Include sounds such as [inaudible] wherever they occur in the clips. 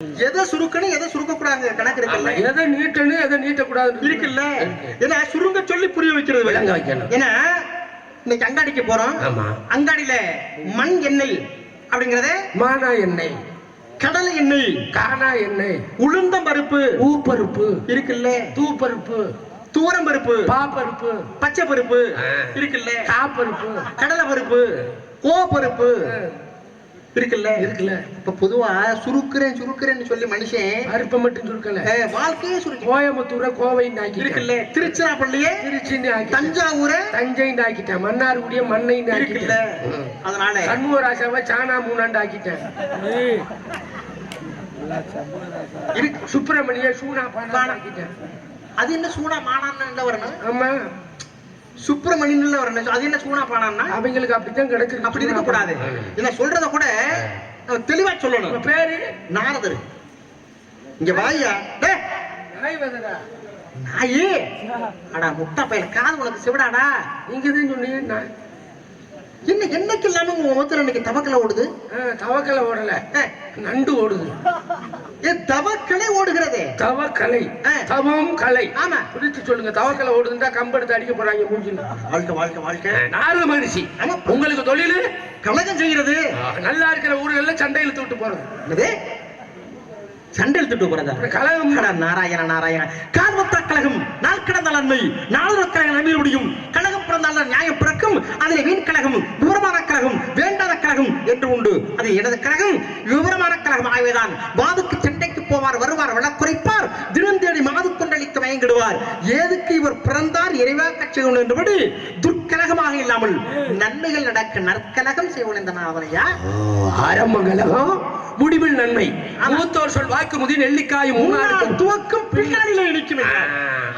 எதை சுருக்கணும் எதை சுருக்க கூடாது கணக்கு இருக்குல்ல? எதை நீட்டணும் எதை நீட்டக்கூடாது இருக்குல்ல? ஏன்னா சுருங்க சொல்லி புரிய வைக்கிறது விளங்க வைக்கணும். ஏன்னா இன்னைக்கு அங்காடிக்கு போறோம். ஆமா. அங்காடியில மண் எண்ணெய் அப்படிங்கறத மானா எண்ணெய். கடலை எண்ணெய். காணா எண்ணெய். உளுந்தம் பருப்பு. ஊப்பருப்பு. இருக்குல்ல. தூப்பருப்பு. தூரம் பருப்பு. பாப்பருப்பு. பச்சை பருப்பு. இருக்குல்ல. காப்பருப்பு. கடலை பருப்பு. கோ பருப்பு இருக்குல்ல? இருக்குல்ல. இப்ப பொதுவா சுருக்குறேன் சுருக்குறேன்னு சொல்லி மனுஷன் பருப்பை மட்டும் சுருக்கல. வாழ்க்கையே சுருக்கி கோயம்புத்தூர கோவைன்னு ஆக்கிட்டேன். இருக்குல்ல. திருச்சிராப்பள்ளியே திருச்சின்னு ஆக்கிட்டேன். தஞ்சாவூரை தஞ்சைன்னு ஆக்கிட்டேன். மன்னார்குடிய மண்ணைன்னு ஆக்கிட்டேன். அதனால சண்முகராசாவை சானா மூணாண்டு ஆக்கிட்டேன். இருக்கு. சுப்பிரமணிய சூனா பானா ஆக்கிட்டேன். அது என்ன சூனா மானான்னு வரணும்? ஆமா. சுப்பிரமணியன்ல வரணும் அது என்ன சூனா பானான்னா? அவங்களுக்கு அப்படித்தான் கிடைச்சிருக்கு அப்படி இருக்க கூடாது என்ன சொல்றத கூட தெளிவா சொல்லணும். பேரு? நாரதர். இங்க வாயா. நாய். அடா முட்டா பையல காது உனக்கு சிவடாடா. நீங்க தான் சொன்னீங்க என்ன என்னைக்கு இல்லாம உங்க முகத்துல இன்னைக்கு தவக்கல ஓடுது? தவக்கலை ஓடல. நண்டு ஓடுது. தவக்கலை ஓடுகிறதே. தவக்கலை. தவம் கலை. ஆமா. குறித்து சொல்லுங்க தவக்கலை ஓடுதுன்னா கம்பெடுத்து அடிக்க போறாங்க மூஞ்சில. வாழ்க்கை வாழ்க்கை வாழ்க்கை. நாலு மனுஷி. ஆமா. உங்களுக்கு தொழில்? கலகம் செய்கிறது. நல்லா இருக்கிற ஊர்கள்ல சண்டை இழுத்து விட்டு போறது. என்னது? சண்டை இழுத்துட்டு போறதா? அடா, நாராயண நாராயண. கால்வத்தா கழகம். நாள் கடந்த நன்மை நாளுற கழகம் நன்மை முடியும். கழகம் பிறந்தால் நியாயம் பிறக்கும். அதில் வீண் கழகம் விவரமான கழகம் வேண்டாத கழகம் என்று உண்டு. அது எனது கழகம் விவரமான கழகம் ஆகவேதான். வாதுக்கு சண்டைக்கு போவார் வருவார் வழக்குரைப்பார் தினம் தேடி மாது கொண்டளிக்க மயங்கிடுவார். ஏதுக்கு இவர் பிறந்தார் இறைவா கட்சிகள் என்றபடி துர்க்கலகமாக இல்லாமல் நன்மைகள் நடக்க நற்கலகம் செய்வோம் இந்த நாவலையா? ஆரம்ப கலகம் முடிவில் நன்மை. மூத்தோர் சொல் வாக்கு முதி நெல்லிக்காய் மூணாறு முன்னால் துவக்கம் பின்னாடியில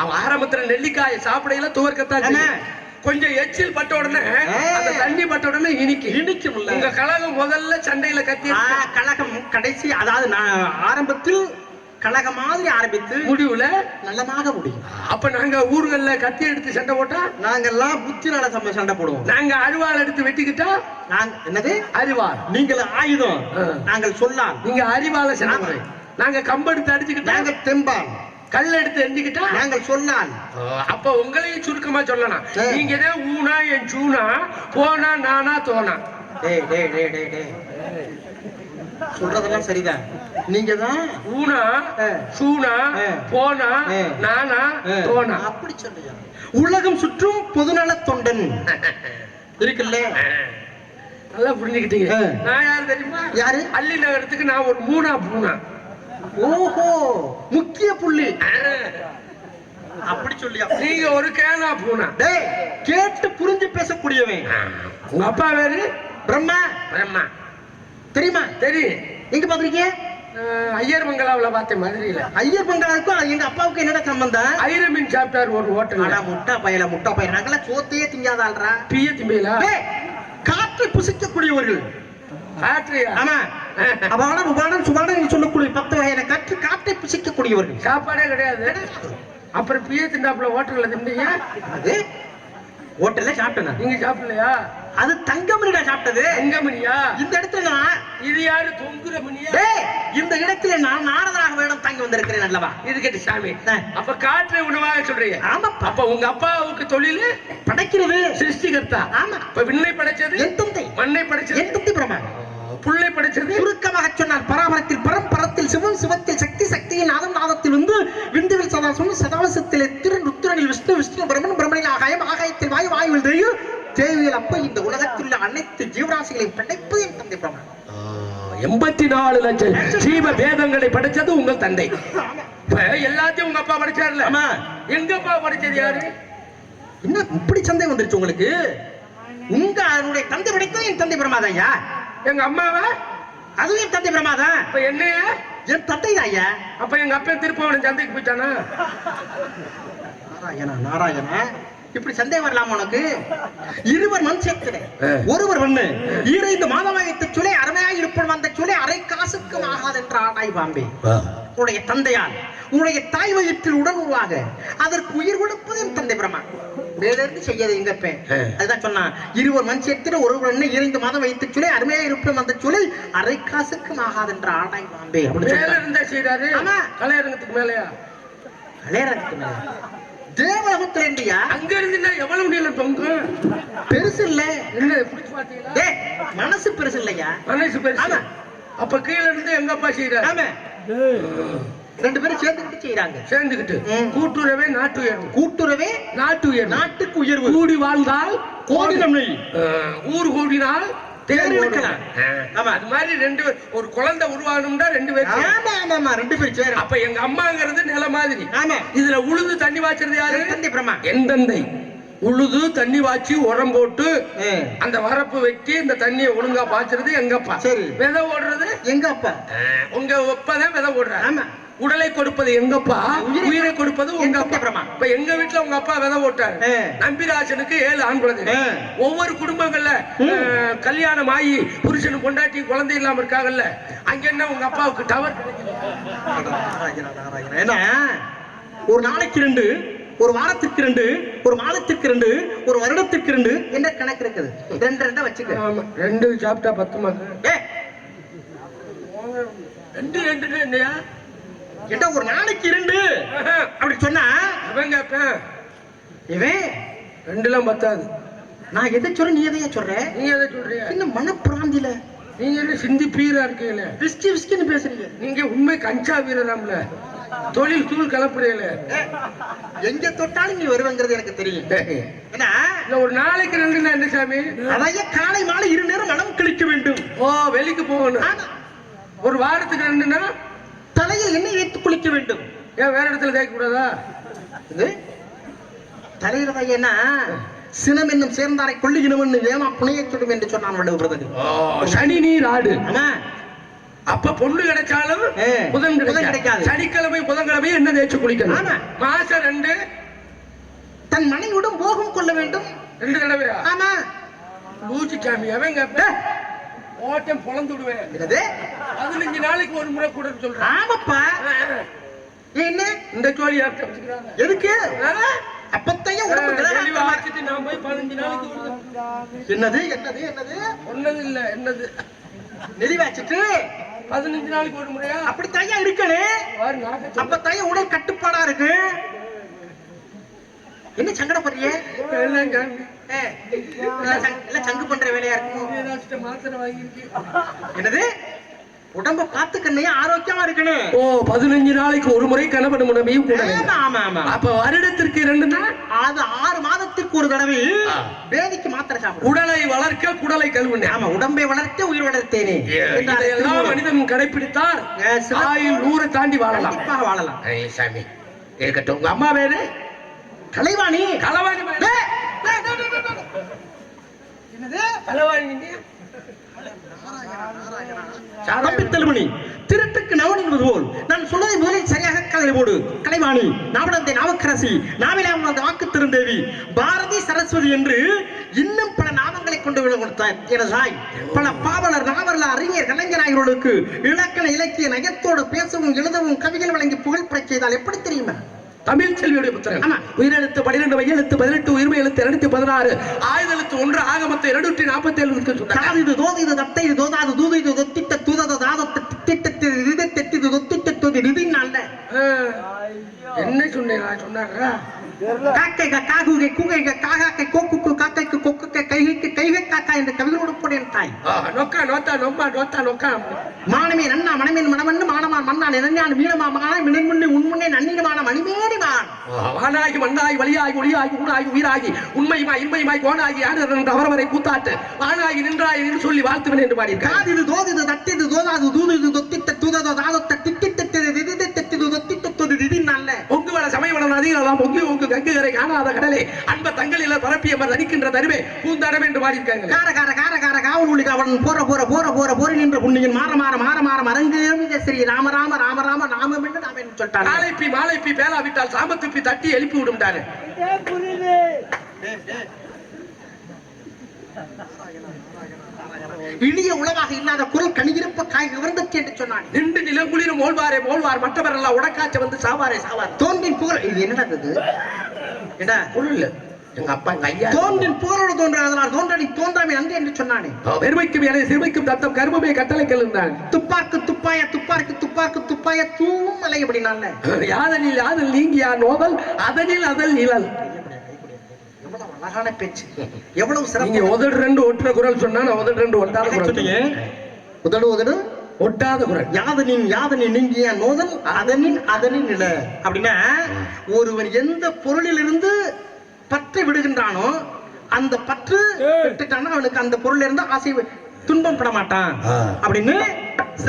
அவன் ஆரம்பத்துல நெல்லிக்காயை சாப்பிடையில. செய்யும். கொஞ்சம் எச்சில் பட்ட உடனே. அந்த தண்ணி பட்ட உடனே இனிக்கும் இனிக்கும்ல. உங்க கழகம் முதல்ல சண்டையில கத்தி கழகம் கடைசி அதாவது நான் ஆரம்பத்தில் கழகம் மாதிரி ஆரம்பித்து முடிவுல? நல்லமாக முடியும். அப்ப நாங்க ஊர்கள்ல கத்தி எடுத்து சண்டை போட்டா? நாங்கெல்லாம் புத்தி நல சண்டை போடுவோம். நாங்க அருவாள் எடுத்து வெட்டிக்கிட்டா? நாங்க என்னது? அரிவாள். நீங்கள் ஆயுதம். நாங்கள் சொல்லால் நீங்க அரிவாள சண்டை. நாங்க கம்பெடுத்து அடிச்சுக்கிட்டா? நாங்கள் தெம்பால் கல் எடுத்து எரிஞ்சுக்கிட்டா? நாங்கள் சொல்லால் அப்ப உங்களையும் சுருக்கமா சொல்லலாம். நீங்க தான் ஊனா என் சூனா போனா நானா தோனா. டேய் டேய் டேய் டேய் டேய். சொல்றதெல்லாம் சரிதான். நீங்க தான் ஊனா. சூனா. போனா. நானா தோனா. அப்படி சொல்லுங்க உலகம் சுற்றும் பொதுநல தொண்டன். [laughs] இருக்குல்ல? நல்லா புரிஞ்சுக்கிட்டீங்க. நான் யார் தெரியுமா? யாரு? அள்ளி நகரத்துக்கு நான் ஒரு மூணா பூனா. ஓஹோ முக்கிய புள்ளி. அப்படி சொல்லியா? நீங்க ஒரு கேனா பூனா. டேய் கேட்டு புரிஞ்சு பேசக்கூடியவன். உங்க அப்பா வேறு? பிரம்மா? பிரம்மா. தெரியுமா? தெரியும் எங்க பாக்குறீங்க? ஐயர் மங்களாவுல பார்த்தேன் மதுரையில. ஐயர் பங்காளுக்கும் எங்க அப்பாவுக்கு என்னடா சம்பந்தம்? ஐரமீன் சாப்பிட்டார் ஒரு ஹோட்டல்ல. ஆனா முட்டா பயல முட்டா பையன். நாங்கெல்லாம் சோத்தையே திங்காதாள்றா. பிய திம்பையிலா காற்றை புசிக்கக்கூடியவர்கள். ஆட்ரியா ஆமா. அபானம் உபானம் சுபானம் சொல்லக்கூடிய பத்து வகையான காற்று காற்றை புசிக்கக்கூடியவர்கள். சாப்பாடே கிடையாது. அப்புறம் பிய திண்டாப்புல ஹோட்டல்ல திம்பீங்க அது ஹோட்டல்ல சாப்பிட்டேன் நீங்க சாப்பிடலையா? அது தங்கமணிடா சாப்பிட்டது. எங்க மணியா இந்த இடத்துல நான் இது யாரு? தொங்குற மணியா டேய் இந்த இடத்துல நான் நாரதராக வேடம் தங்கி வந்திருக்கிறேன் அல்லவா? இருக்கட்டு சாமி. ஆ. அப்ப காற்றை உணவாக சொல்றீங்க. ஆமாப்பா. அப்ப உங்க அப்பாவுக்கு தொழில்? படைக்கிறது. சிருஷ்டிகர்த்தா? ஆமா. இப்ப விண்ணை படைச்சது? என் தந்தை. மண்ணை படைச்சது என் தந்தை பிரமா புல்லை படைச்சது சுருக்கமாக சொன்னால் பராபரத்தில் பரம்பரத்தில் சிவம் சிவத்தில் சக்தி சக்தியின் நாதம் நாதத்தில் வந்து விந்துவில் சதாசம் சதாவசத்தில் திறன் உத்திரனில் விஷ்ணு விஷ்ணு பிரமன் பிரமணில் ஆகாயம் ஆகாயத்தில் வாயு வாயுவில் தெய்வம் தேவியில் அப்ப இந்த உலகத்தில் உள்ள அனைத்து ஜீவராசிகளையும் படைப்பு என் தந்தை பிரமா எண்பத்தி நாலு லட்சம் ஜீவ வேதங்களை படைச்சது உங்கள் தந்தை. எல்லாத்தையும் உங்க அப்பா படிச்சாருல. ஆமா. எங்க அப்பா படிச்சது யாரு? என்ன இப்படி சந்தேகம் வந்துருச்சு உங்களுக்கு? உங்க அதனுடைய தந்தை படைத்தது என் தந்தை பிரமாதான் ஐயா. எங்க அம்மாவா? அதுவும் என் தந்தை பிரமாதான் இப்ப என்னைய? என் தான் ஐயா? அப்ப எங்க அப்பா திருப்பவனம் சந்தைக்கு போயிட்டானா? நாராயணா நாராயணா இப்படி சந்தேகம் வரலாம் உனக்கு? இருவர் மண் ஆ. ஒருவர் மண்ணு. ஈரைந்து மாதமாயத்து சுலை அருமையாய் இருப்பவன் அந்த சுலை அரை காசுக்கும் ஆகாது என்ற ஆடாய் பாம்பே உன்னுடைய தந்தையால். உன்னுடைய தாய் வயிற்றில் உடன் உருவாக அதற்கு உயிர் கொடுப்பது என் தந்தை பிரமா வேலிருந்து செய்யது எங்க. அதுதான் சொன்னான். இருவர் மண் சேர்த்திட ஒருவர் என்ன இரண்டு மாதம் வைத்து சுலை அருமையா இருப்போம் அந்த சுலை அரை காசுக்கும் ஆகாது என்ற ஆடாய் பாம்பே அப்படின்னு. இருந்தா செய்யறாரு ஆமா. கலையரங்கத்துக்கு மேலயா? கலையரங்கத்துக்கு மேல. தேவலோகத்துல இருந்தியா? அங்க இருந்துன்னா எவ்வளவு நீளம் தொங்கும் பெருசு இல்ல. என்ன பிடிச்சு பாத்தீங்களா மனசு பெருசு இல்லையா? மனசு பெருசு. ஆமா. அப்ப கீழ இருந்து எங்கப்பா செய்யறாரு ஆமா. ரெண்டு பேரும் சேர்ந்துக்கிட்டு செய்யறாங்க சேர்ந்துகிட்டு. ம். கூட்டுறவே நாட்டு உயர்வு. கூட்டுறவே நாட்டு உயர்வு. நாட்டுக்கு உயர்வு. கூடி வாழ்ந்தால் கோடி அஹ், ஊர் கூடினால் தேர் ஆமா. அது மாதிரி ரெண்டு பேர் ஒரு குழந்தை உருவாகணும்னா ரெண்டு பேர். ஆமா ஆமா ஆமா. ரெண்டு பேரும் சேரும் அப்ப எங்க அம்மாங்கிறது நில மாதிரி. ஆமா. இதுல உழுது தண்ணி வாய்ச்சறது யாரு? தந்தை பிரமா என் தந்தை. உழுது தண்ணி வாய்ச்சி உரம் போட்டு அந்த வரப்பு வெட்டி இந்த தண்ணியை ஒழுங்கா பாய்ச்சறது எங்கப்பா சரி. விதை ஓடுறது எங்க அப்பா? உங்க ஒப்பதான் விதை ஓடுறாரு. ஆமா. உடலை கொடுப்பது எங்கப்பா? உயிரை கொடுப்பது உங்க அப்பா. இப்ப எங்க வீட்டுல உங்க அப்பா விதை ஓட்டாரு ஏ. நம்பிராசனுக்கு ஏழு ஆண் குழந்தை. ஒவ்வொரு குடும்பங்கள்ல கல்யாணம் ஆகி புருஷனும் பொண்டாட்டி குழந்தை இல்லாம இருக்காங்கல்ல அங்க என்ன உங்க அப்பாவுக்கு டவர் ஏன்னா ஒரு நாளைக்கு ரெண்டு ஒரு வாரத்திற்கு ரெண்டு ஒரு மாதத்திற்கு ரெண்டு ஒரு வருடத்திற்கு ரெண்டு என்ற கணக்கு இருக்குது? ரெண்டு ரெண்டா வச்சுக்க. ரெண்டு சாப்பிட்டா பத்து மாசம். ரெண்டு ரெண்டு என்னையா? ஏண்டா ஒரு நாளைக்கு ரெண்டு அப்படி சொன்னா? அவங்க கேப்பேன் இவன்? ரெண்டுலாம் பத்தாது. நான் எதை சொல்ற நீ எதையா சொல்ற? நீங்க எதை சொல்றீங்க என்ன மனப்பிராந்தில நீங்க என்ன சிந்தி பீரா இருக்கீங்களே? விஸ்கி விஸ்கின்னு பேசுறீங்க. நீங்க உண்மை கஞ்சா வீரராம்ல. தொழில் தூள் கலப்புறீங்களே. ஏ, எங்க தொட்டாலும் நீ வருவங்கிறது எனக்கு தெரியும். ஏன்னா ஒரு நாளைக்கு ரெண்டுனா என்ன சாமி? அதையே காலை மாலை இரு நேரம் மனம் கழிக்க வேண்டும். ஓ வெளிக்கு போகணும். ஒரு வாரத்துக்கு ரெண்டுனா தலையில் எண்ணெய் வைத்து குளிக்க வேண்டும்? ஏன் வேற இடத்துல தேய்க்க கூடாதா? இது? தலையில என்ன? சினம் என்னும் சேர்ந்தாரை கொள்ளுகினம் என்று ஏமா புனையச் சுடும் என்று சொன்னான் பிரதகு சனி நீர் ஆடு அப்ப பொண்ணு கிடைச்சாலும் புதன் கிடைக்காது. சனிக்கிழமை புதன்கிழமை என்ன தேய்ச்சி குளிக்கணும்? ஆமா. மாசம் ரெண்டு. தன் மனைவியுடன் போகம் கொள்ள வேண்டும். ரெண்டு தடவையா? ஆமா. லூச்சி சாமி அவன் கேப்பேன் ஓட்டம் பொழந்து விடுவேன் பதினஞ்சு நாளைக்கு ஒரு முறை கூட சொல்றேன். ஆமாப்பா. என்ன? இந்த ஜோலி எதுக்கு? அப்பத்தையும் நான் போய் பதினஞ்சு நாளைக்கு. என்னது? என்னது? என்னது? ஒன்னது இல்ல என்னது? நெளிவாச்சிட்டு பதினஞ்சு நாளைக்கு ஒரு முறையா? அப்படித்தாயா இருக்கணும்? வாரு நாக்க சொல்லு. அப்பத்தாயா உடல் கட்டுப்பாடா இருக்கு? என்ன சங்கடப்படுறிய? எல்லாம் சாமி. ஏ, இல்ல சங்க- பண்ற வேலையா இருக்கும்? என்னது? உடம்ப பார்த்து கண்ணையா ஆரோக்கியமா இருக்கணும். ஓ பதினஞ்சு நாளைக்கு ஒரு முறை கணவன் மனைவியும் கூட. ஆமா ஆமா அப்ப வருடத்திற்கு இரண்டுனா அது ஆறு மாதத்திற்கு ஒரு தடவை. வேதிக்கு மாத்திரை சாப்பிடும் உடலை வளர்க்க குடலை கழுவுனேன் ஆமா உடம்பை வளர்த்து உயிர் வளர்த்தேனே. என்றார் இதையெல்லாம் திருமூலர். மனிதன் கடைபிடித்தால் ஆயுள் நூறு தாண்டி வாழலாம். வாழலாம். ஐய், சாமி. இருக்கட்டும். உங்க அம்மா பேரு கலைவாணி டேய். என்னது? தம்பி தெலுமணி திருட்டுக்கு நவன் என்பது போல். நான் சொல்வதை முதலில் சரியாக கலை போடு. கலைவாணி நாவடந்தை நாமக்கரசி நாவிலாம் வாக்கு திருந்தேவி. பாரதி சரஸ்வதி என்று இன்னும் பல நாமங்களை கொண்டு விட கொடுத்தார். எனது தாய் பல பாவலர் நாவலர் அறிஞர் கலைஞர் ஆகியோருக்கு இலக்கண இலக்கிய நயத்தோடு பேசவும் எழுதவும் கவிகள் வழங்கி புகழ் செய்தால் எப்படி தெரியுமா? தமிழ் செல்வியுடைய புத்திரன். ஆமா. உயிரெழுத்து பன்னிரெண்டு மையெழுத்து பதினெட்டு உயிர்மை எழுத்து இருநூத்தி பதினாறு ஆயுத எழுத்து ஒன்று ஆகமத்தை இருநூற்றி நாற்பத்தி ஏழு இருக்கு சொன்னாங்க. இது தோது இது தத்தை இது தோதாது தூது இது தொத்திட்ட தூதத தாதத்த திட்டிட்ட இது இது தொத்திட்ட தூது நல்ல ஆ, என்ன சொன்னேன் சொன்னாரா காக்கை காகுகை கூகை காகாக்கை கோக்குக்கு காக்கைக்கு கொக்குக்கு கைகைக்கு கைகை காக்கா என்ற கவிகளோடு போடேன் தாய். நொக்கா நோத்தா நொம்பா நோத்தா நொக்கா. மானமே நன்னா மனமேன் மனமன்னு மானமா மன்னா நிறஞ்சான் மீனமா மான மினன்முன்னே உண்முன்னே நன்னினமான மணிமேடி மான். வானாகி மண்ணாகி வழியாகி ஒளியாகி ஊனாகி உயிராகி உண்மையுமாய் இன்மையுமாய் கோணாகி ஆடுகிற அவரவரை கூத்தாட்டு வானாகி நின்றாய் என்று சொல்லி வாழ்த்துவேன் என்று பாடியிருக்கார் காது இது தோது இது தட்டி இது தோதாது தூது இது தொத்திட்ட தூதத தாதத்த திட்டிட்ட இது இது தெத்தி இது தொத்திட்ட தூது இது நல்ல பொங்கு வள சமயவள நதிகளெல்லாம் பொங்கி பொங்கு கங்குகரை காணாத கடலே அன்ப தங்களில பரப்பியவர் தனிக்கின்ற தருவே பூந்தடம் என்று பாடியிருக்காங்க கார கார கார கார காவல் ஒளி காவலன் போற போற போற போற போரி நின்ற புண்ணியன் மாற மாற மாற மாற மரங்க ஸ்ரீ ராம ராம ராம ராம நாமம் என்று நாம சொல்லிட்டாங்க மாலைப்பி மாலைப்பி பேலா விட்டால் சாமத்துப்பி தட்டி எழுப்பி விடும்டாரு. இனிய உளவாக இல்லாத குரல் கனிவிருப்ப காய் விவர்ந்தச்சு என்று சொன்னான். நின்று நிலங்குளிரும் மோல்வாரே மோல்வார் மற்றவரெல்லாம் உடக்காச்ச வந்து சாவாரே சாவார். தோன்றின் புகழ் இது என்னடா இது? என்ன இல்ல எங்க அப்பா எங்க ஐயா. தோன்றின் புகழோடு தோன்றாதனால் தோன்றடி தோன்றாமே நன்றி என்று சொன்னானே. பெருமைக்கும் என சிறுமைக்கும் தத்தம் கருமமே கட்டளைகள் இருந்தான் துப்பாக்கு துப்பாய துப்பாருக்கு துப்பாக்கு துப்பாய தூவும் மலை அப்படின்னால யாதனில் யாதல் நீங்கியா நோதல் அதனில் அதல் எவ்வளவு அழகான பேச்சு. எவ்வளவு நீங்க சிறப்பு உதடு ரெண்டு ஒற்ற குரல் சொன்னா நான் உதடு ரெண்டு ஒட்டாத குரல் சொன்னீங்க? உதடு உதடு? ஒட்டாத குரல். யாதனின் யாதனின் நீங்கிய நோதல் அதனின் அதனின் நில. அப்படின்னா ஒருவன் எந்த பொருளிலிருந்து பற்றை விடுகின்றானோ அந்த பற்று விட்டுட்டானா அவனுக்கு அந்த பொருள் இருந்து ஆசை துன்பம் பட மாட்டான். அப்படின்னு